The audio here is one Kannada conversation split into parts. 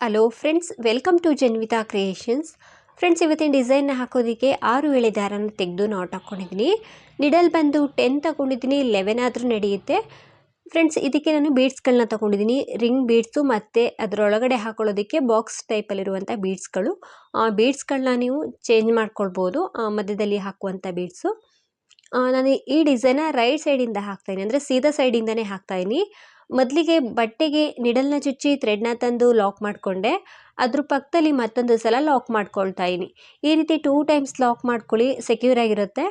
Hello friends welcome to Janvitha creations friends ಇವತ್ತಿನ ಡಿಸೈನ್ನ ಹಾಕೋದಕ್ಕೆ ಆರು ಎಳೆ ದಾರನ ತೆಗೆದು ನಾಟ್ ಹಾಕ್ಕೊಂಡಿದ್ದೀನಿ ನಿಡಲ್ ಬಂದು ಟೆನ್ ತಗೊಂಡಿದ್ದೀನಿ ಲೆವೆನ್ ಆದರೂ ನಡೆಯುತ್ತೆ. ಫ್ರೆಂಡ್ಸ್ ಇದಕ್ಕೆ ನಾನು ಬೀಡ್ಸ್ಗಳನ್ನ ತಗೊಂಡಿದ್ದೀನಿ. ರಿಂಗ್ ಬೀಡ್ಸು ಮತ್ತು ಅದರೊಳಗಡೆ ಹಾಕೊಳ್ಳೋದಕ್ಕೆ ಬಾಕ್ಸ್ ಟೈಪಲ್ಲಿರುವಂಥ ಬೀಡ್ಸ್ಗಳು ಆ ಬೀಡ್ಸ್ಗಳನ್ನ ನೀವು ಚೇಂಜ್ ಮಾಡ್ಕೊಳ್ಬೋದು. ಮಧ್ಯದಲ್ಲಿ ಹಾಕುವಂಥ ಬೀಡ್ಸು ನಾನು ಈ ಡಿಸೈನ ರೈಟ್ ಸೈಡಿಂದ ಹಾಕ್ತಾಯಿನಿ. ಅಂದರೆ ಸೀದಾ ಸೈಡಿಂದನೇ ಹಾಕ್ತಾಯಿನಿ. ಮೊದಲಿಗೆ ಬಟ್ಟೆಗೆ ನಿಡಲ್ನ ಚುಚ್ಚಿ ಥ್ರೆಡ್ನ ತಂದು ಲಾಕ್ ಮಾಡಿಕೊಂಡೆ. ಅದ್ರ ಪಕ್ಕದಲ್ಲಿ ಮತ್ತೊಂದು ಸಲ ಲಾಕ್ ಮಾಡ್ಕೊಳ್ತಾ ಇದ್ದೀನಿ ಈ ರೀತಿ ಟೂ ಟೈಮ್ಸ್ ಲಾಕ್ ಮಾಡ್ಕೊಳ್ಳಿ ಸೆಕ್ಯೂರ್ ಆಗಿರುತ್ತೆ.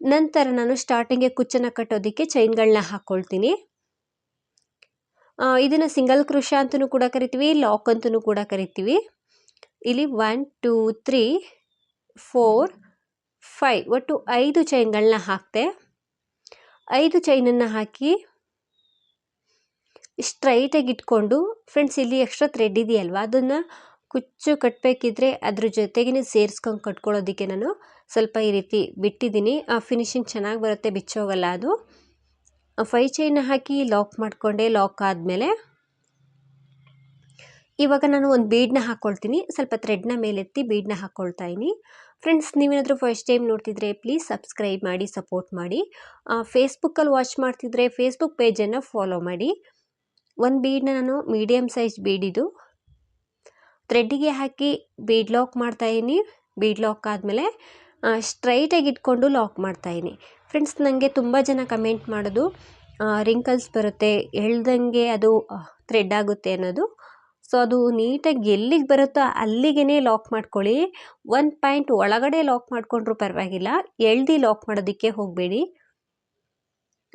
ನಂತರ ನಾನು ಸ್ಟಾರ್ಟಿಂಗ್ಗೆ ಕುಚ್ಚನ್ನು ಕಟ್ಟೋದಕ್ಕೆ ಚೈನ್ಗಳನ್ನ ಹಾಕ್ಕೊಳ್ತೀನಿ ಇದನ್ನು ಸಿಂಗಲ್ ಕೃಷ ಅಂತಲೂ ಕೂಡ ಕರಿತೀವಿ ಲಾಕ್ ಅಂತಲೂ ಕೂಡ ಕರಿತೀವಿ. ಇಲ್ಲಿ one two three four five ಒಟ್ಟು ಐದು ಚೈನ್ಗಳನ್ನ ಹಾಕ್ತೆ. ಐದು ಚೈನನ್ನು ಹಾಕಿ ಸ್ಟ್ರೈಟಾಗಿ ಇಟ್ಕೊಂಡು, ಫ್ರೆಂಡ್ಸ್, ಇಲ್ಲಿ ಎಕ್ಸ್ಟ್ರಾ ಥ್ರೆಡ್ ಇದೆಯಲ್ವ? ಅದನ್ನು ಕುಚ್ಚು ಕಟ್ಟಬೇಕಿದ್ರೆ ಅದ್ರ ಜೊತೆಗೇ ಸೇರಿಸ್ಕೊಂಡು ಕಟ್ಕೊಳ್ಳೋದಕ್ಕೆ ನಾನು ಸ್ವಲ್ಪ ಈ ರೀತಿ ಬಿಟ್ಟಿದ್ದೀನಿ. ಆ ಫಿನಿಶಿಂಗ್ ಚೆನ್ನಾಗಿ ಬರುತ್ತೆ, ಬಿಚ್ಚೋಗಲ್ಲ ಅದು. ಫೈ ಚೈನ್ ಹಾಕಿ ಲಾಕ್ ಮಾಡಿಕೊಂಡೆ, ಲಾಕ್ ಆದಮೇಲೆ ಇವಾಗ ನಾನು ಒಂದು ಬೀಡನ್ನ ಹಾಕ್ಕೊಳ್ತೀನಿ ಸ್ವಲ್ಪ ಥ್ರೆಡ್ನ ಮೇಲೆತ್ತಿ ಬೀಡನ್ನ ಹಾಕ್ಕೊಳ್ತಾ ಇದ್ದೀನಿ. ಫ್ರೆಂಡ್ಸ್ ನೀವೇನಾದರೂ ಫಸ್ಟ್ ಟೈಮ್ ನೋಡ್ತಿದ್ರೆ ಪ್ಲೀಸ್ ಸಬ್ಸ್ಕ್ರೈಬ್ ಮಾಡಿ ಸಪೋರ್ಟ್ ಮಾಡಿ. ಫೇಸ್ಬುಕ್ಕಲ್ಲಿ ವಾಚ್ ಮಾಡ್ತಿದ್ರೆ ಫೇಸ್ಬುಕ್ ಪೇಜನ್ನು ಫಾಲೋ ಮಾಡಿ. ಒಂದು ಬೀಡನ್ನ ನಾನು ಮೀಡಿಯಮ್ ಸೈಜ್ ಬೀಡಿದು ಥ್ರೆಡ್ಡಿಗೆ ಹಾಕಿ ಬೀಡ್ ಲಾಕ್ ಮಾಡ್ತಾಯಿದ್ದೀನಿ ಬೀಡ್ ಲಾಕ್ ಆದಮೇಲೆ ಸ್ಟ್ರೈಟಾಗಿ ಇಟ್ಕೊಂಡು ಲಾಕ್ ಮಾಡ್ತಾಯಿದ್ದೀನಿ ಫ್ರೆಂಡ್ಸ್ ನನಗೆ ತುಂಬ ಜನ ಕಮೆಂಟ್ ಮಾಡೋದು ರಿಂಕಲ್ಸ್ ಬರುತ್ತೆ. ಎಳ್ದಂಗೆ ಅದು ಥ್ರೆಡ್ ಆಗುತ್ತೆ ಅನ್ನೋದು. ಸೊ ಅದು ನೀಟಾಗಿ ಎಲ್ಲಿಗೆ ಬರುತ್ತೋ ಅಲ್ಲಿಗೇ ಲಾಕ್ ಮಾಡ್ಕೊಳ್ಳಿ. ಒಂದು ಪಾಯಿಂಟ್ ಒಳಗಡೆ ಲಾಕ್ ಮಾಡಿಕೊಂಡ್ರೂ ಪರವಾಗಿಲ್ಲ. ಎಳ್ದು ಲಾಕ್ ಮಾಡೋದಕ್ಕೆ ಹೋಗಬೇಡಿ.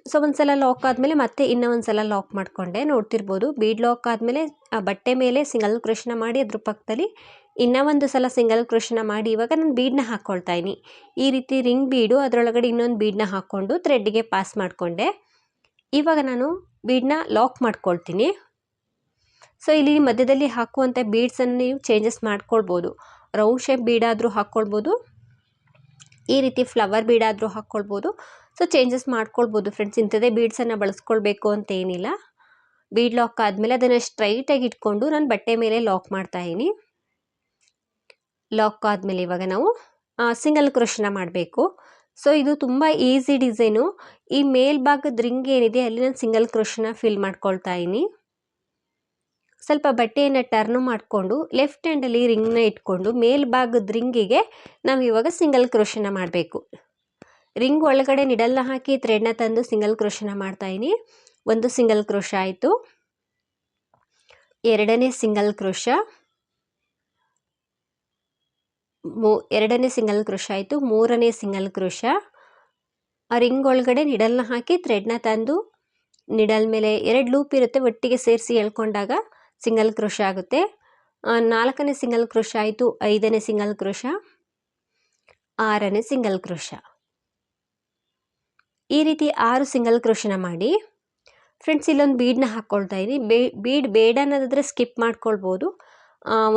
ಸೊ ಒಂದು ಸಲ ಲಾಕ್ ಆದಮೇಲೆ ಮತ್ತೆ ಇನ್ನೂ ಒಂದು ಸಲ ಲಾಕ್ ಮಾಡಿಕೊಂಡೆ. ನೋಡ್ತಿರ್ಬೋದು ಬೀಡ್ ಲಾಕ್ ಆದಮೇಲೆ, ಆ ಬಟ್ಟೆ ಮೇಲೆ ಸಿಂಗಲ್ ಕೃಷ್ಣ ಮಾಡಿ ಅದ್ರ ಪಕ್ಕದಲ್ಲಿ ಇನ್ನೂ ಒಂದು ಸಲ ಸಿಂಗಲ್ ಕೃಷ್ಣ ಮಾಡಿ ಇವಾಗ ನಾನು ಬೀಡ್ನ ಹಾಕ್ಕೊಳ್ತಾ ಇದ್ದೀನಿ. ಈ ರೀತಿ ರಿಂಗ್ ಬೀಡು ಅದರೊಳಗಡೆ ಇನ್ನೊಂದು ಬೀಡನ್ನ ಹಾಕ್ಕೊಂಡು ಥ್ರೆಡ್ಗೆ ಪಾಸ್ ಮಾಡಿಕೊಂಡೆ. ಇವಾಗ ನಾನು ಬೀಡನ್ನ ಲಾಕ್ ಮಾಡ್ಕೊಳ್ತೀನಿ. ಸೊ ಇಲ್ಲಿ ಮಧ್ಯದಲ್ಲಿ ಹಾಕುವಂಥ ಬೀಡ್ಸನ್ನು ನೀವು ಚೇಂಜಸ್ ಮಾಡ್ಕೊಳ್ಬೋದು. ರೌಂಡ್ ಶೇಪ್ ಬೀಡಾದರೂ ಹಾಕ್ಕೊಳ್ಬೋದು. ಈ ರೀತಿ ಫ್ಲವರ್ ಬೀಡಾದರೂ ಹಾಕ್ಕೊಳ್ಬೋದು. ಸೊ ಚೇಂಜಸ್ ಮಾಡ್ಕೊಳ್ಬೋದು ಫ್ರೆಂಡ್ಸ್ ಇಂಥದ್ದೇ ಬೀಡ್ಸನ್ನು ಬಳಸ್ಕೊಳ್ಬೇಕು ಅಂತ ಏನಿಲ್ಲ. ಬೀಡ್ ಲಾಕ್ ಆದಮೇಲೆ ಅದನ್ನು ಸ್ಟ್ರೈಟಾಗಿ ಇಟ್ಕೊಂಡು ನಾನು ಬಟ್ಟೆ ಮೇಲೆ ಲಾಕ್ ಮಾಡ್ತಾ ಇದ್ದೀನಿ. ಲಾಕ್ ಆದಮೇಲೆ ಇವಾಗ ನಾವು ಸಿಂಗಲ್ ಕ್ರೋಶನ ಮಾಡಬೇಕು. ಸೊ ಇದು ತುಂಬ ಈಸಿ ಡಿಸೈನು ಈ ಮೇಲ್ಭಾಗದ ರಿಂಗ್ ಏನಿದೆ, ಅಲ್ಲಿ ನಾನು ಸಿಂಗಲ್ ಕ್ರೋಶನ ಫಿಲ್ ಮಾಡ್ಕೊಳ್ತಾ ಇದ್ದೀನಿ. ಸ್ವಲ್ಪ ಬಟ್ಟೆಯನ್ನು ಟರ್ನ್ ಮಾಡಿಕೊಂಡು ಲೆಫ್ಟ್ ಹ್ಯಾಂಡಲ್ಲಿ ರಿಂಗ್ನ ಇಟ್ಕೊಂಡು ಮೇಲ್ಭಾಗದ ರಿಂಗಿಗೆ ನಾವು ಇವಾಗ ಸಿಂಗಲ್ ಕ್ರೋಶನ ಮಾಡಬೇಕು. ರಿಂಗ್ ಒಳಗಡೆ ನಿಡಲ್ನ ಹಾಕಿ ಥ್ರೆಡ್ನ ತಂದು ಸಿಂಗಲ್ ಕ್ರೋಶನ ಮಾಡ್ತಾಯಿನಿ ಒಂದು ಸಿಂಗಲ್ ಕ್ರೋಶ ಆಯಿತು. ಎರಡನೇ ಸಿಂಗಲ್ ಕ್ರೋಶ ಮೂ, ಎರಡನೇ ಸಿಂಗಲ್ ಕ್ರೋಶ ಆಯಿತು. ಮೂರನೇ ಸಿಂಗಲ್ ಕ್ರೋಶ ಆ ರಿಂಗ್ ಒಳಗಡೆ ನಿಡಲ್ನ ಹಾಕಿ ಥ್ರೆಡ್ನ ತಂದು ನಿಡಲ್ ಮೇಲೆ ಎರಡು ಲೂಪ್ ಇರುತ್ತೆ. ಒಟ್ಟಿಗೆ ಸೇರಿಸಿ ಎಳ್ಕೊಂಡಾಗ ಸಿಂಗಲ್ ಕ್ರೋಶ ಆಗುತ್ತೆ. ನಾಲ್ಕನೇ ಸಿಂಗಲ್ ಕ್ರೋಶ ಆಯಿತು, ಐದನೇ ಸಿಂಗಲ್ ಕ್ರೋಶ, ಆರನೇ ಸಿಂಗಲ್ ಕ್ರೋಶ. ಈ ರೀತಿ ಆರು ಸಿಂಗಲ್ ಕ್ರೋಶನ ಮಾಡಿ, ಫ್ರೆಂಡ್ಸ್, ಇಲ್ಲೊಂದು ಬೀಡನ್ನ ಹಾಕ್ಕೊಳ್ತಾ ಇದ್ದೀನಿ ಬೇ, ಬೀಡ್ ಬೇಡ ಅನ್ನೋದಾದರೆ ಸ್ಕಿಪ್ ಮಾಡ್ಕೊಳ್ಬೋದು.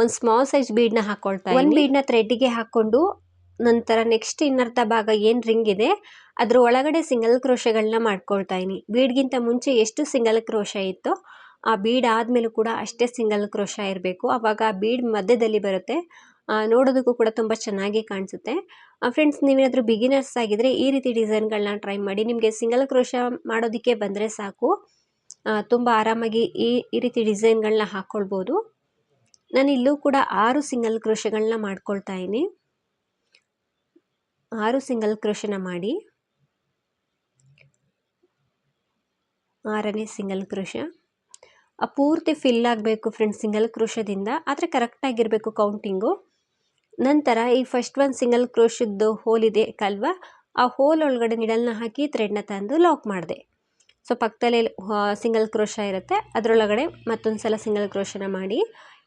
ಒಂದು ಸ್ಮಾಲ್ ಸೈಜ್ ಬೀಡ್ನ ಹಾಕ್ಕೊಳ್ತಾ ಒಂದು ಬೀಡ್ನ ಥ್ರೆಡ್ಡಿಗೆ ಹಾಕ್ಕೊಂಡು ನಂತರ ನೆಕ್ಸ್ಟ್ ಇನ್ನರ್ಧ ಭಾಗ ಏನು ರಿಂಗ್ ಇದೆ, ಅದ್ರ ಒಳಗಡೆ ಸಿಂಗಲ್ ಕ್ರೋಶಗಳನ್ನ ಮಾಡ್ಕೊಳ್ತಾ ಇದ್ದೀನಿ ಬೀಡ್ಗಿಂತ ಮುಂಚೆ ಎಷ್ಟು ಸಿಂಗಲ್ ಕ್ರೋಶ ಇತ್ತೋ ಆ ಬೀಡ್ ಆದಮೇಲೂ ಕೂಡ ಅಷ್ಟೇ ಸಿಂಗಲ್ ಕ್ರೋಶ ಇರಬೇಕು. ಆವಾಗ ಆ ಬೀಡ್ ಮಧ್ಯದಲ್ಲಿ ಬರುತ್ತೆ. ನೋಡೋದಕ್ಕೂ ಕೂಡ ತುಂಬ ಚೆನ್ನಾಗಿ ಕಾಣಿಸುತ್ತೆ. ಫ್ರೆಂಡ್ಸ್ ನೀವೇನಾದರೂ ಬಿಗಿನರ್ಸ್ ಆಗಿದ್ದರೆ ಈ ರೀತಿ ಡಿಸೈನ್ಗಳನ್ನ ಟ್ರೈ ಮಾಡಿ, ನಿಮಗೆ ಸಿಂಗಲ್ ಕ್ರೋಶ ಮಾಡೋದಕ್ಕೆ ಬಂದರೆ ಸಾಕು. ತುಂಬ ಆರಾಮಾಗಿ ಈ ಈ ರೀತಿ ಡಿಸೈನ್ಗಳನ್ನ ಹಾಕ್ಕೊಳ್ಬೋದು ನಾನು ಇಲ್ಲೂ ಕೂಡ ಆರು ಸಿಂಗಲ್ ಕ್ರೋಶಗಳನ್ನ ಮಾಡ್ಕೊಳ್ತಾ ಇದ್ದೀನಿ. ಆರು ಸಿಂಗಲ್ ಕ್ರೋಶನ ಮಾಡಿ. ಆರನೇ ಸಿಂಗಲ್ ಕ್ರೋಶ. ಆ ಪೂರ್ತಿ ಫಿಲ್ ಆಗಬೇಕು ಫ್ರೆಂಡ್ಸ್ ಸಿಂಗಲ್ ಕ್ರೋಶದಿಂದ, ಆದರೆ ಕರೆಕ್ಟಾಗಿರಬೇಕು ಕೌಂಟಿಂಗು ನಂತರ ಈ ಫಸ್ಟ್ ಒಂದು ಸಿಂಗಲ್ ಕ್ರೋಶದ್ದು ಹೋಲ್ ಇದೆ ಕಲ್ವ, ಆ ಹೋಲ್ ಒಳಗಡೆ ನಿಡಲ್ನ ಹಾಕಿ ಥ್ರೆಡ್ನ ತಂದು ಲಾಕ್ ಮಾಡಿದೆ. ಸೊ ಪಕ್ಕದಲ್ಲೇ ಸಿಂಗಲ್ ಕ್ರೋಶ ಇರುತ್ತೆ, ಅದರೊಳಗಡೆ ಮತ್ತೊಂದು ಸಲ ಸಿಂಗಲ್ ಕ್ರೋಶನ ಮಾಡಿ,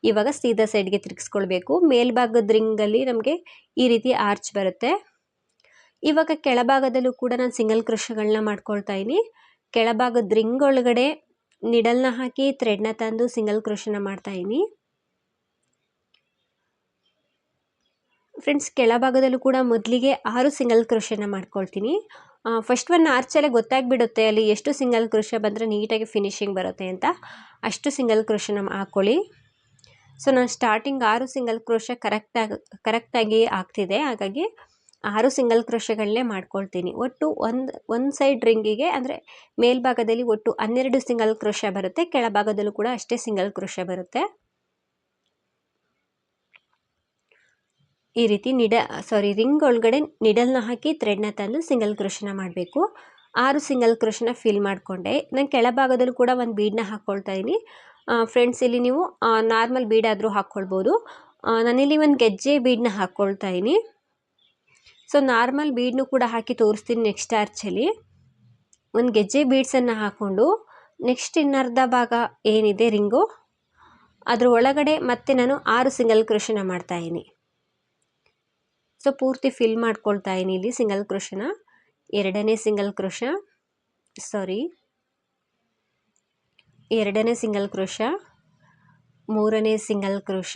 ಇವಾಗ ಸೀದಾ ಸೈಡ್ಗೆ ತಿರುಗಿಸ್ಕೊಳ್ಬೇಕು. ಮೇಲ್ಭಾಗದ ರಿಂಗಲ್ಲಿ ನಮಗೆ ಈ ರೀತಿ ಆರ್ಚ್ ಬರುತ್ತೆ. ಇವಾಗ ಕೆಳಭಾಗದಲ್ಲೂ ಕೂಡ ನಾನು ಸಿಂಗಲ್ ಕ್ರೋಶಗಳನ್ನ ಮಾಡ್ಕೊಳ್ತಾ ಇದ್ದೀನಿ. ಕೆಳಭಾಗದ ರಿಂಗ್ ಒಳಗಡೆ ನಿಡಲ್ನ ಹಾಕಿ ಥ್ರೆಡ್ನ ತಂದು ಸಿಂಗಲ್ ಕ್ರೋಶನ ಮಾಡ್ತಾಯಿದ್ದೀನಿ ಫ್ರೆಂಡ್ಸ್ ಕೆಳಭಾಗದಲ್ಲೂ ಕೂಡ ಮೊದಲಿಗೆ ಆರು ಸಿಂಗಲ್ ಕ್ರೋಶನ ಮಾಡ್ಕೊಳ್ತೀನಿ. ಫಸ್ಟ್ ಒನ್ ಆರ್ಚಲ್ಲೇ ಗೊತ್ತಾಗ್ಬಿಡುತ್ತೆ ಅಲ್ಲಿ ಎಷ್ಟು ಸಿಂಗಲ್ ಕ್ರೋಶ ಬಂದರೆ ನೀಟಾಗಿ ಫಿನಿಶಿಂಗ್ ಬರುತ್ತೆ ಅಂತ. ಅಷ್ಟು ಸಿಂಗಲ್ ಕ್ರೋಶನ ಹಾಕ್ಕೊಳ್ಳಿ ಸೊ ನಾನು ಸ್ಟಾರ್ಟಿಂಗ್ ಆರು ಸಿಂಗಲ್ ಕ್ರೋಶ ಕರೆಕ್ಟಾಗಿ ಕರೆಕ್ಟಾಗಿ ಆಗ್ತಿದೆ. ಹಾಗಾಗಿ ಆರು ಸಿಂಗಲ್ ಕ್ರೋಶಗಳನ್ನೇ ಮಾಡ್ಕೊಳ್ತೀನಿ. ಒಟ್ಟು ಒಂದು ಒಂದು ಸೈಡ್ ರಿಂಗಿಗೆ ಅಂದರೆ ಮೇಲ್ಭಾಗದಲ್ಲಿ ಒಟ್ಟು ಹನ್ನೆರಡು ಸಿಂಗಲ್ ಕ್ರೋಶ ಬರುತ್ತೆ, ಕೆಳಭಾಗದಲ್ಲೂ ಕೂಡ ಅಷ್ಟೇ ಸಿಂಗಲ್ ಕ್ರೋಶ ಬರುತ್ತೆ. ಈ ರೀತಿ ನಿಡ ಸಾರಿ ರಿಂಗ್ ಒಳಗಡೆ ನಿಡಲ್ನ ಹಾಕಿ ಥ್ರೆಡ್ನ ತಂದು ಸಿಂಗಲ್ ಕ್ರೋಶನ ಮಾಡಬೇಕು. ಆರು ಸಿಂಗಲ್ ಕ್ರೋಶನ ಫಿಲ್ ಮಾಡಿಕೊಂಡೆ. ನಾನು ಕೆಳಭಾಗದಲ್ಲೂ ಕೂಡ ಒಂದು ಬೀಡನ್ನ ಹಾಕ್ಕೊಳ್ತಾ ಇದ್ದೀನಿ ಫ್ರೆಂಡ್ಸ್ ಇಲ್ಲಿ ನೀವು ನಾರ್ಮಲ್ ಬೀಡಾದರೂ ಹಾಕ್ಕೊಳ್ಬೋದು ನಾನಿಲ್ಲಿ ಒಂದು ಗೆಜ್ಜೆ ಬೀಡನ್ನ ಹಾಕ್ಕೊಳ್ತಾ ಇದ್ದೀನಿ ಸೊ ನಾರ್ಮಲ್ ಬೀಡ್ನು ಕೂಡ ಹಾಕಿ ತೋರಿಸ್ತೀನಿ ನೆಕ್ಸ್ಟ್ ಆರ್ಚಲ್ಲಿ ಒಂದು ಗೆಜ್ಜೆ ಬೀಡ್ಸನ್ನು ಹಾಕ್ಕೊಂಡು ನೆಕ್ಸ್ಟ್ ಇನ್ನರ್ಧ ಭಾಗ ಏನಿದೆ ರಿಂಗು. ಅದ್ರ ಒಳಗಡೆ ಮತ್ತೆ ನಾನು ಆರು ಸಿಂಗಲ್ ಕ್ರೋಶನ ಮಾಡ್ತಾಯಿದ್ದೀನಿ ಸೊ ಪೂರ್ತಿ ಫಿಲ್ ಮಾಡ್ಕೊಳ್ತಾ ಇದ್ದೀನಿ ಇಲ್ಲಿ ಸಿಂಗಲ್ ಕ್ರೋಶನ ಎರಡನೇ ಸಿಂಗಲ್ ಕ್ರೋಶ ಸಾರಿ ಎರಡನೇ ಸಿಂಗಲ್ ಕ್ರೋಶ ಮೂರನೇ ಸಿಂಗಲ್ ಕ್ರೋಶ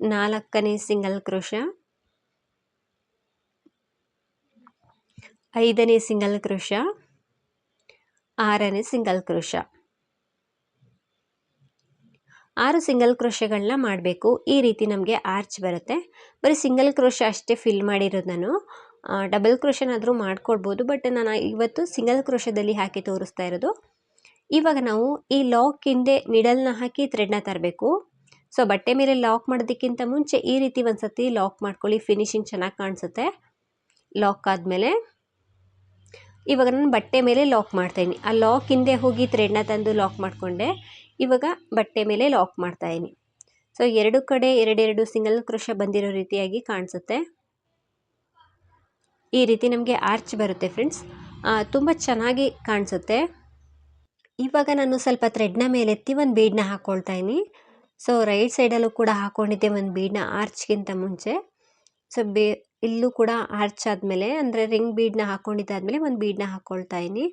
ನಾಲ್ಕನೇ ಸಿಂಗಲ್ ಕ್ರೋಶ ಐದನೇ ಸಿಂಗಲ್ ಕ್ರೋಶ ಆರನೇ ಸಿಂಗಲ್ ಕ್ರೋಶ ಆರು ಸಿಂಗಲ್ ಕ್ರೋಶಗಳನ್ನ ಮಾಡಬೇಕು. ಈ ರೀತಿ ನಮಗೆ ಆರ್ಚ್ ಬರುತ್ತೆ. ಬರೀ ಸಿಂಗಲ್ ಕ್ರೋಶ ಅಷ್ಟೇ ಫಿಲ್ ಮಾಡಿರೋದು ನಾನು. ಡಬಲ್ ಕ್ರೋಶನಾದರೂ ಮಾಡ್ಕೊಳ್ಬೋದು, ಬಟ್ ನಾನು ಇವತ್ತು ಸಿಂಗಲ್ ಕ್ರೋಶದಲ್ಲಿ ಹಾಕಿ ತೋರಿಸ್ತಾ ಇರೋದು. ಇವಾಗ ನಾವು ಈ ಲಾಕ್ ಹಿಂದೆ ನಿಡಲ್ನ ಹಾಕಿ ಥ್ರೆಡ್ನ ತರಬೇಕು. ಸೊ, ಬಟ್ಟೆ ಮೇಲೆ ಲಾಕ್ ಮಾಡೋದಕ್ಕಿಂತ ಮುಂಚೆ ಈ ರೀತಿ ಒಂದು ಸತಿ ಲಾಕ್ ಮಾಡ್ಕೊಳ್ಳಿ. ಫಿನಿಶಿಂಗ್ ಚೆನ್ನಾಗಿ ಕಾಣಿಸುತ್ತೆ. ಲಾಕ್ ಆದಮೇಲೆ ಇವಾಗ ನಾನು ಬಟ್ಟೆ ಮೇಲೆ ಲಾಕ್ ಮಾಡ್ತಾಯಿನಿ ಆ ಲಾಕ್ ಹಿಂದೆ ಹೋಗಿ ಥ್ರೆಡ್ನ ತಂದು ಲಾಕ್ ಮಾಡಿಕೊಂಡೆ. ಇವಾಗ ಬಟ್ಟೆ ಮೇಲೆ ಲಾಕ್ ಮಾಡ್ತಾಯಿನಿ ಸೊ ಎರಡು ಕಡೆ ಎರಡೆರಡು ಸಿಂಗಲ್ ಕ್ರೋಶ ಬಂದಿರೋ ರೀತಿಯಾಗಿ ಕಾಣಿಸುತ್ತೆ. ಈ ರೀತಿ ನಮಗೆ ಆರ್ಚ್ ಬರುತ್ತೆ ಫ್ರೆಂಡ್ಸ್ ತುಂಬ ಚೆನ್ನಾಗಿ ಕಾಣಿಸುತ್ತೆ. ಇವಾಗ ನಾನು ಸ್ವಲ್ಪ ಥ್ರೆಡ್ನ ಮೇಲೆತ್ತಿ ಒಂದು ಬೀಡನ್ನ ಹಾಕ್ಕೊಳ್ತಾಯಿನಿ ಸೊ ರೈಟ್ ಸೈಡಲ್ಲೂ ಕೂಡ ಹಾಕ್ಕೊಂಡಿದ್ದೆ ಒಂದು ಬೀಡನ್ನ ಆರ್ಚ್ಗಿಂತ ಮುಂಚೆ. ಸೊ ಬೇ ಇಲ್ಲೂ ಕೂಡ ಆರ್ಚ್ ಆದಮೇಲೆ ಅಂದರೆ ರಿಂಗ್ ಬೀಡನ್ನ ಹಾಕ್ಕೊಂಡಿದ್ದಾದಮೇಲೆ ಒಂದು ಬೀಡನ್ನ ಹಾಕ್ಕೊಳ್ತಾ ಇದ್ದೀನಿ.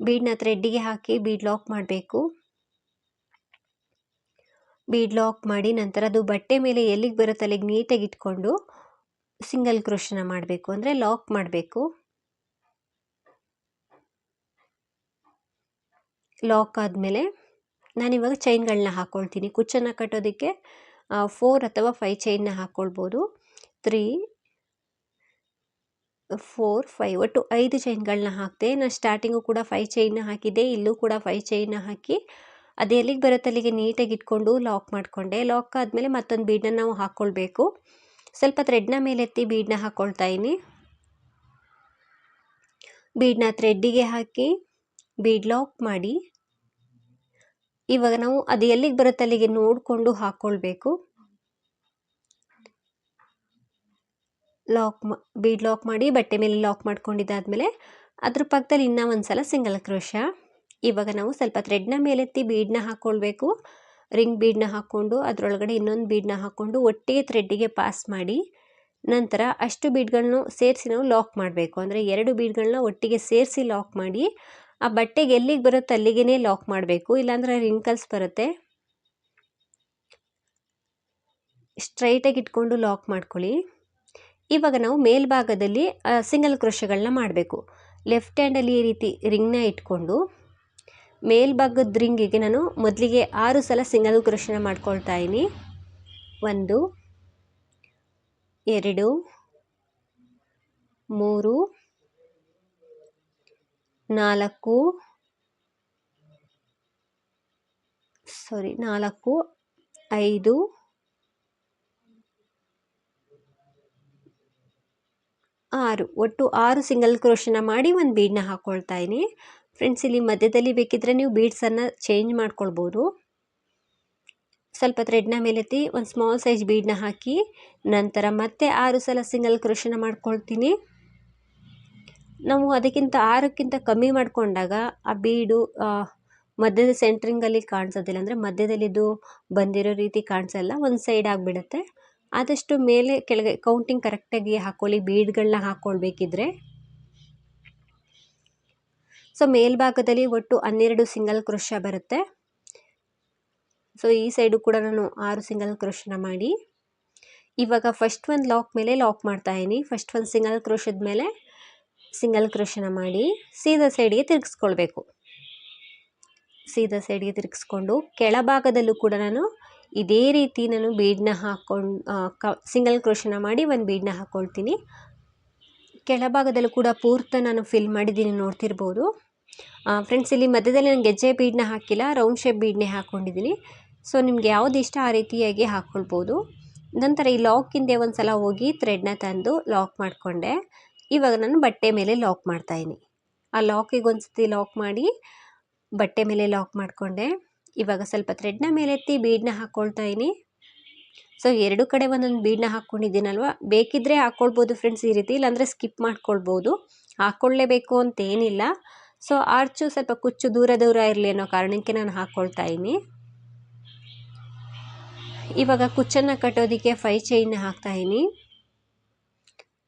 ಬೀಡನ್ನ ಥ್ರೆಡ್ಡಿಗೆ ಹಾಕಿ ಬೀಡ್ ಲಾಕ್ ಮಾಡಬೇಕು. ಬೀಡ್ ಲಾಕ್ ಮಾಡಿ ನಂತರ ಅದು ಬಟ್ಟೆ ಮೇಲೆ ಎಲ್ಲಿಗೆ ಬರುತ್ತೆ ಅಲ್ಲಿಗೆ ನೀಟಾಗಿ ಇಟ್ಕೊಂಡು ಸಿಂಗಲ್ ಕ್ರೋಶನ ಮಾಡಬೇಕು, ಅಂದರೆ ಲಾಕ್ ಮಾಡಬೇಕು. ಲಾಕ್ ಆದಮೇಲೆ ನಾನಿವಾಗ ಚೈನ್ಗಳನ್ನ ಹಾಕ್ಕೊಳ್ತೀನಿ ಕುಚ್ಚನ್ನು ಕಟ್ಟೋದಕ್ಕೆ ಫೋರ್ ಅಥವಾ ಫೈವ್ ಚೈನ್ನ ಹಾಕ್ಕೊಳ್ಬೋದು ತ್ರೀ ಫೋರ್ ಫೈವ್ ಒಟ್ಟು ಐದು ಚೈನ್ಗಳನ್ನ ಹಾಕಿದೆ ನಾನು ಸ್ಟಾರ್ಟಿಂಗು ಕೂಡ ಫೈವ್ ಚೈನ್ನ ಹಾಕಿದ್ದೆ, ಇಲ್ಲೂ ಕೂಡ ಫೈವ್ ಚೈನ್ನ ಹಾಕಿ, ಅದು ಎಲ್ಲಿಗೆ ಬರುತ್ತೆ ಅಲ್ಲಿಗೆ ನೀಟಾಗಿ ಇಟ್ಕೊಂಡು ಲಾಕ್ ಮಾಡಿಕೊಂಡೆ. ಲಾಕ್ ಆದಮೇಲೆ ಮತ್ತೊಂದು ಬೀಡನ್ನ ನಾವು ಹಾಕ್ಕೊಳ್ಬೇಕು ಸ್ವಲ್ಪ ಥ್ರೆಡ್ನ ಮೇಲೆತ್ತಿ ಬೀಡನ್ನ ಹಾಕ್ಕೊಳ್ತಾ ಇದ್ದೀನಿ ಬೀಡನ್ನ ಥ್ರೆಡ್ಡಿಗೆ ಹಾಕಿ ಬೀಡ್ ಲಾಕ್ ಮಾಡಿ, ಇವಾಗ ನಾವು ಅದು ಎಲ್ಲಿಗೆ ಬರುತ್ತೆ ಅಲ್ಲಿಗೆ ನೋಡಿಕೊಂಡು ಹಾಕ್ಕೊಳ್ಬೇಕು ಲಾಕ್ ಮಾ, ಬೀಡ್ ಲಾಕ್ ಮಾಡಿ ಬಟ್ಟೆ ಮೇಲೆ ಲಾಕ್ ಮಾಡ್ಕೊಂಡಿದ್ದಾದಮೇಲೆ ಅದ್ರ ಪಕ್ಕದಲ್ಲಿ ಇನ್ನೂ ಒಂದು ಸಲ ಸಿಂಗಲ್ ಕ್ರೋಶ. ಇವಾಗ ನಾವು ಸ್ವಲ್ಪ ಥ್ರೆಡ್ನ ಮೇಲೆತ್ತಿ ಬೀಡನ್ನ ಹಾಕ್ಕೊಳ್ಬೇಕು ರಿಂಗ್ ಬೀಡನ್ನ ಹಾಕ್ಕೊಂಡು ಅದರೊಳಗಡೆ ಇನ್ನೊಂದು ಬೀಡನ್ನ ಹಾಕ್ಕೊಂಡು ಒಟ್ಟಿಗೆ ಥ್ರೆಡ್ಡಿಗೆ ಪಾಸ್ ಮಾಡಿ ನಂತರ ಅಷ್ಟು ಬೀಡ್ಗಳನ್ನು ಸೇರಿಸಿ ನಾವು ಲಾಕ್ ಮಾಡಬೇಕು. ಅಂದರೆ ಎರಡು ಬೀಡ್ಗಳನ್ನ ಒಟ್ಟಿಗೆ ಸೇರಿಸಿ ಲಾಕ್ ಮಾಡಿ ಆ ಬಟ್ಟೆಗೆ ಎಲ್ಲಿಗೆ ಬರುತ್ತೆ ಅಲ್ಲಿಗೇ ಲಾಕ್ ಮಾಡಬೇಕು. ಇಲ್ಲಾಂದರೆ ರಿಂಕಲ್ಸ್ ಬರುತ್ತೆ. ಸ್ಟ್ರೈಟಾಗಿ ಇಟ್ಕೊಂಡು ಲಾಕ್ ಮಾಡ್ಕೊಳ್ಳಿ. ಇವಾಗ ನಾವು ಮೇಲ್ಭಾಗದಲ್ಲಿ ಸಿಂಗಲ್ ಕ್ರೋಶಗಳನ್ನ ಮಾಡಬೇಕು. ಲೆಫ್ಟ್ ಹ್ಯಾಂಡಲ್ಲಿ ಈ ರೀತಿ ರಿಂಗ್ನ ಇಟ್ಕೊಂಡು, ಮೇಲ್ಭಾಗದ ರಿಂಗಿಗೆ ನಾನು ಮೊದಲಿಗೆ ಆರು ಸಲ ಸಿಂಗಲ್ ಕ್ರೋಶನ ಮಾಡ್ಕೊಳ್ತಾ ಇದ್ದೀನಿ. ಒಂದು, ಎರಡು, ಮೂರು, ನಾಲ್ಕು ಸಾರಿ ನಾಲ್ಕು, ಐದು ಆರು. ಒಟ್ಟು ಆರು ಸಿಂಗಲ್ ಕ್ರೋಶನ ಮಾಡಿ ಒಂದು ಬೀಡನ್ನ ಹಾಕ್ಕೊಳ್ತಾ ಇದ್ದೀನಿ ಫ್ರೆಂಡ್ಸ್ ಇಲ್ಲಿ ಮಧ್ಯದಲ್ಲಿ ಬೇಕಿದ್ರೆ ನೀವು ಬೀಡ್ಸನ್ನು ಚೇಂಜ್ ಮಾಡ್ಕೊಳ್ಬೋದು. ಸ್ವಲ್ಪ ಥ್ರೆಡ್ನ ಮೇಲೆತ್ತಿ ಒಂದು ಸ್ಮಾಲ್ ಸೈಜ್ ಬೀಡನ್ನ ಹಾಕಿ ನಂತರ ಮತ್ತೆ ಆರು ಸಲ ಸಿಂಗಲ್ ಕ್ರೋಶನ ಮಾಡ್ಕೊಳ್ತೀನಿ. ನಾವು ಅದಕ್ಕಿಂತ ಆರಕ್ಕಿಂತ ಕಮ್ಮಿ ಮಾಡಿಕೊಂಡಾಗ ಆ ಬೀಡು ಮಧ್ಯದ ಸೆಂಟ್ರಿಂಗಲ್ಲಿ ಕಾಣಿಸೋದಿಲ್ಲ. ಅಂದರೆ ಮಧ್ಯದಲ್ಲಿದ್ದು ಬಂದಿರೋ ರೀತಿ ಕಾಣಿಸಲ್ಲ. ಒಂದು ಸೈಡ್ ಆಗಿಬಿಡುತ್ತೆ. ಆದಷ್ಟು ಮೇಲೆ ಕೆಳಗೆ ಕೌಂಟಿಂಗ್ ಕರೆಕ್ಟಾಗಿ ಹಾಕ್ಕೊಳ್ಳಿ ಬೀಡ್ಗಳನ್ನ ಹಾಕ್ಕೊಳ್ಬೇಕಿದ್ರೆ ಸೊ ಮೇಲ್ಭಾಗದಲ್ಲಿ ಒಟ್ಟು ಹನ್ನೆರಡು ಸಿಂಗಲ್ ಕ್ರೋಶ ಬರುತ್ತೆ. ಸೊ ಈ ಸೈಡು ಕೂಡ ನಾನು ಆರು ಸಿಂಗಲ್ ಕ್ರೋಶನ ಮಾಡಿ. ಇವಾಗ ಫಸ್ಟ್ ಒಂದು ಲಾಕ್ ಮೇಲೆ ಲಾಕ್ ಮಾಡ್ತಾ ಇದ್ದೀನಿ ಫಸ್ಟ್ ಒಂದು ಸಿಂಗಲ್ ಕ್ರೋಶದ ಮೇಲೆ ಸಿಂಗಲ್ ಕ್ರೋಶನ ಮಾಡಿ, ಸೀದಾ ಸೈಡಿಗೆ ತಿರುಗಿಸ್ಕೊಳ್ಬೇಕು. ಸೀದಾ ಸೈಡ್ಗೆ ತಿರುಗಿಸ್ಕೊಂಡು, ಕೆಳಭಾಗದಲ್ಲೂ ಕೂಡ ನಾನು ಇದೇ ರೀತಿ ನಾನು ಬೀಡನ್ನ ಹಾಕ್ಕೊಂಡು ಕ, ಸಿಂಗಲ್ ಕ್ರೋಶನ ಮಾಡಿ ಒಂದು ಬೀಡನ್ನ ಹಾಕ್ಕೊಳ್ತೀನಿ ಕೆಳಭಾಗದಲ್ಲೂ ಕೂಡ ಪೂರ್ತ ನಾನು ಫಿಲ್ ಮಾಡಿದ್ದೀನಿ ನೋಡ್ತಿರ್ಬೋದು. ಫ್ರೆಂಡ್ಸ್ ಇಲ್ಲಿ ಮಧ್ಯದಲ್ಲಿ ನಾನು ಗೆಜ್ಜೆ ಬೀಡನ್ನ ಹಾಕಿಲ್ಲ ರೌಂಡ್ ಶೇಪ್ ಬೀಡನ್ನೇ ಹಾಕ್ಕೊಂಡಿದ್ದೀನಿ ಸೊ ನಿಮ್ಗೆ ಯಾವ್ದು ಇಷ್ಟ ಆ ರೀತಿಯಾಗಿ ಹಾಕ್ಕೊಳ್ಬೋದು ನಂತರ ಈ ಲಾಕಿಂದೆ ಒಂದು ಸಲ ಹೋಗಿ ಥ್ರೆಡ್ನ ತಂದು ಲಾಕ್ ಮಾಡಿಕೊಂಡೆ. ಇವಾಗ ನಾನು ಬಟ್ಟೆ ಮೇಲೆ ಲಾಕ್ ಮಾಡ್ತಾಯಿದ್ದೀನಿ ಆ ಲಾಕಿಗೆ ಒಂದು ಸತಿ ಲಾಕ್ ಮಾಡಿ ಬಟ್ಟೆ ಮೇಲೆ ಲಾಕ್ ಮಾಡಿಕೊಂಡೆ. ಇವಾಗ ಸ್ವಲ್ಪ ಥ್ರೆಡ್ನ ಮೇಲೆತ್ತಿ ಬೀಡನ್ನ ಹಾಕ್ಕೊಳ್ತಾ ಇದ್ದೀನಿ ಸೊ ಎರಡು ಕಡೆ ಒಂದೊಂದು ಬೀಡನ್ನ ಹಾಕ್ಕೊಂಡಿದ್ದೀನಲ್ವ ಬೇಕಿದ್ದರೆ ಹಾಕ್ಕೊಳ್ಬೋದು ಫ್ರೆಂಡ್ಸ್ ಈ ರೀತಿ, ಇಲ್ಲಾಂದರೆ ಸ್ಕಿಪ್ ಮಾಡ್ಕೊಳ್ಬೋದು. ಹಾಕ್ಕೊಳ್ಳೇಬೇಕು ಅಂತ ಏನಿಲ್ಲ. ಸೊ ಆರ್ಚು ಸ್ವಲ್ಪ ಕುಚ್ಚು ದೂರ ದೂರ ಇರಲಿ ಅನ್ನೋ ಕಾರಣಕ್ಕೆ ನಾನು ಹಾಕ್ಕೊಳ್ತಾ ಇದ್ದೀನಿ ಇವಾಗ ಕುಚ್ಚನ್ನು ಕಟ್ಟೋದಕ್ಕೆ ಫೈ ಚೈನ್ ಹಾಕ್ತಾಯಿನಿ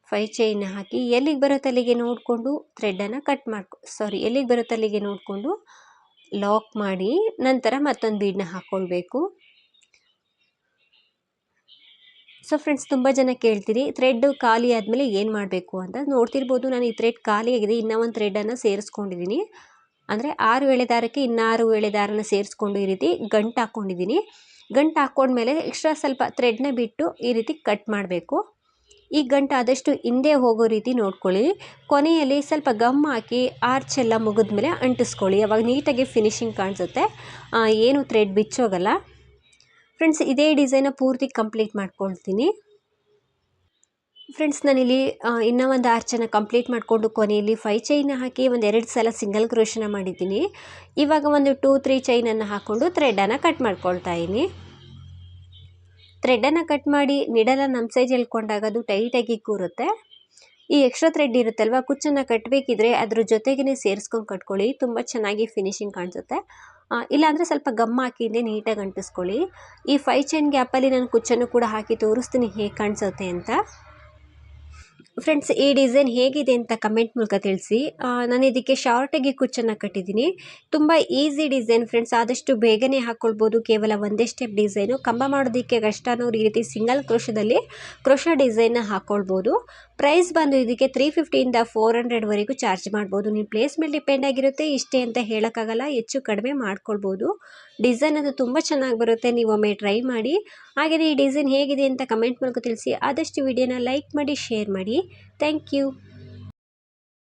ಫೈ ಚೈನ್ ಹಾಕಿ ಎಲ್ಲಿಗೆ ಬರೋ ತಲೆಗೆ ನೋಡಿಕೊಂಡು ಥ್ರೆಡ್ಡನ್ನು ಕಟ್ ಮಾಡ್ಕೊ ಸಾರಿ ಎಲ್ಲಿಗೆ ಬರೋ ತಲೆಗೆ ನೋಡಿಕೊಂಡು ಲಾಕ್ ಮಾಡಿ ನಂತರ ಮತ್ತೊಂದು ಬೀಡನ್ನ ಹಾಕ್ಕೊಳ್ಬೇಕು ಸೊ ಫ್ರೆಂಡ್ಸ್ ತುಂಬ ಜನ ಕೇಳ್ತೀರಿ ಥ್ರೆಡ್ ಖಾಲಿ ಆದಮೇಲೆ ಏನು ಮಾಡಬೇಕು ಅಂತ. ನೋಡ್ತಿರ್ಬೋದು ನಾನು ಈ ಥ್ರೆಡ್ ಖಾಲಿ ಆಗಿದೆ, ಇನ್ನೂ ಒಂದು ಥ್ರೆಡನ್ನು ಸೇರಿಸ್ಕೊಂಡಿದ್ದೀನಿ ಅಂದರೆ ಆರು ಎಳೆದಾರಕ್ಕೆ ಇನ್ನಾರು ಎಳೆದಾರನ ಸೇರಿಸ್ಕೊಂಡು ಈ ರೀತಿ ಗಂಟು ಹಾಕ್ಕೊಂಡಿದ್ದೀನಿ ಗಂಟು ಹಾಕ್ಕೊಂಡ್ಮೇಲೆ ಎಕ್ಸ್ಟ್ರಾ ಸ್ವಲ್ಪ ಥ್ರೆಡ್ನ ಬಿಟ್ಟು ಈ ರೀತಿ ಕಟ್ ಮಾಡಬೇಕು. ಈ ಗಂಟು ಆದಷ್ಟು ಹಿಂದೆ ಹೋಗೋ ರೀತಿ ನೋಡ್ಕೊಳ್ಳಿ. ಕೊನೆಯಲ್ಲಿ ಸ್ವಲ್ಪ ಗಮ್ ಹಾಕಿ ಆರ್ಚ್ ಎಲ್ಲ ಮುಗಿದ್ಮೇಲೆ ಅಂಟಿಸ್ಕೊಳ್ಳಿ. ಅವಾಗ ನೀಟಾಗಿ ಫಿನಿಶಿಂಗ್ ಕಾಣಿಸುತ್ತೆ. ಏನು ಥ್ರೆಡ್ ಬಿಚ್ಚೋಗಲ್ಲ. ಫ್ರೆಂಡ್ಸ್ ಇದೇ ಡಿಸೈನ ಪೂರ್ತಿ ಕಂಪ್ಲೀಟ್ ಮಾಡ್ಕೊಳ್ತೀನಿ. ಫ್ರೆಂಡ್ಸ್ ನಾನಿಲ್ಲಿ ಇನ್ನೂ ಒಂದು ಆರ್ಚನ್ನು ಕಂಪ್ಲೀಟ್ ಮಾಡಿಕೊಂಡು ಕೊನೆಯಲ್ಲಿ ಫೈ ಚೈನ ಹಾಕಿ ಒಂದು ಎರಡು ಸಲ ಸಿಂಗಲ್ ಕ್ರೋಶನ ಮಾಡಿದ್ದೀನಿ. ಇವಾಗ ಒಂದು ಟೂ ತ್ರೀ ಚೈನನ್ನು ಹಾಕ್ಕೊಂಡು ಥ್ರೆಡನ್ನು ಕಟ್ ಮಾಡ್ಕೊಳ್ತಾ ಇದ್ದೀನಿ. ಥ್ರೆಡನ್ನು ಕಟ್ ಮಾಡಿ ನಿಡಲ ನಮ್ಮ ಸೈಜ್ ಎಳ್ಕೊಂಡಾಗ ಅದು ಟೈಟಾಗಿ ಕೂರುತ್ತೆ. ಈ ಎಕ್ಸ್ಟ್ರಾ ಥ್ರೆಡ್ ಇರುತ್ತಲ್ವ, ಕುಚ್ಚನ್ನು ಕಟ್ಟಬೇಕಿದ್ರೆ ಅದ್ರ ಜೊತೆಗೇ ಸೇರಿಸ್ಕೊಂಡು ಕಟ್ಕೊಳ್ಳಿ, ತುಂಬ ಚೆನ್ನಾಗಿ ಫಿನಿಶಿಂಗ್ ಕಾಣಿಸುತ್ತೆ. ಇಲ್ಲಾಂದರೆ ಸ್ವಲ್ಪ ಗಮ್ ಹಾಕಿದ್ದೆ ನೀಟಾಗಿ ಅಂಟಿಸ್ಕೊಳ್ಳಿ. ಈ ಫೈ ಚೈನ್ ಗ್ಯಾಪಲ್ಲಿ ನಾನು ಕುಚ್ಚನ್ನು ಕೂಡ ಹಾಕಿ ತೋರಿಸ್ತೀನಿ ಹೇಗೆ ಕಾಣಿಸುತ್ತೆ ಅಂತ. ಫ್ರೆಂಡ್ಸ್ ಈ ಡಿಸೈನ್ ಹೇಗಿದೆ ಅಂತ ಕಮೆಂಟ್ ಮೂಲಕ ತಿಳಿಸಿ. ನಾನು ಇದಕ್ಕೆ ಶಾರ್ಟಾಗಿ ಕುಚ್ಚನ್ನು ಕಟ್ಟಿದ್ದೀನಿ. ತುಂಬ ಈಸಿ ಡಿಸೈನ್ ಫ್ರೆಂಡ್ಸ್ ಆದಷ್ಟು ಬೇಗನೆ ಹಾಕ್ಕೊಳ್ಬೋದು ಕೇವಲ ಒಂದೇ ಸ್ಟೆಪ್ ಡಿಸೈನು ಕಂಬ ಮಾಡೋದಕ್ಕೆ ಕಷ್ಟ ಅನ್ನೋರು ಈ ರೀತಿ ಸಿಂಗಲ್ ಕ್ರೋಶದಲ್ಲಿ ಕ್ರೋಶ ಡಿಸೈನ್ನ ಹಾಕ್ಕೊಳ್ಬೋದು ಪ್ರೈಸ್ ಬಂದು ಇದಕ್ಕೆ ತ್ರೀ ಫಿಫ್ಟಿಯಿಂದ ಫೋರ್ ಹಂಡ್ರೆಡ್ವರೆಗೂ ಚಾರ್ಜ್ ಮಾಡ್ಬೋದು. ನಿಮ್ಮ ಪ್ಲೇಸ್ ಮೇಲೆ ಡಿಪೆಂಡ್ ಆಗಿರುತ್ತೆ. ಇಷ್ಟೇ ಅಂತ ಹೇಳೋಕ್ಕಾಗಲ್ಲ. ಹೆಚ್ಚು ಕಡಿಮೆ ಮಾಡ್ಕೊಳ್ಬೋದು. ಡಿಸೈನ್ ಅದು ತುಂಬ ಚೆನ್ನಾಗಿ ಬರುತ್ತೆ, ನೀವು ಒಮ್ಮೆ ಟ್ರೈ ಮಾಡಿ. ಹಾಗೆಯೇ ಈ ಡಿಸೈನ್ ಹೇಗಿದೆ ಅಂತ ಕಮೆಂಟ್ ಮೂಲಕ ತಿಳಿಸಿ. ಆದಷ್ಟು ವಿಡಿಯೋನ ಲೈಕ್ ಮಾಡಿ ಶೇರ್ ಮಾಡಿ. Thank you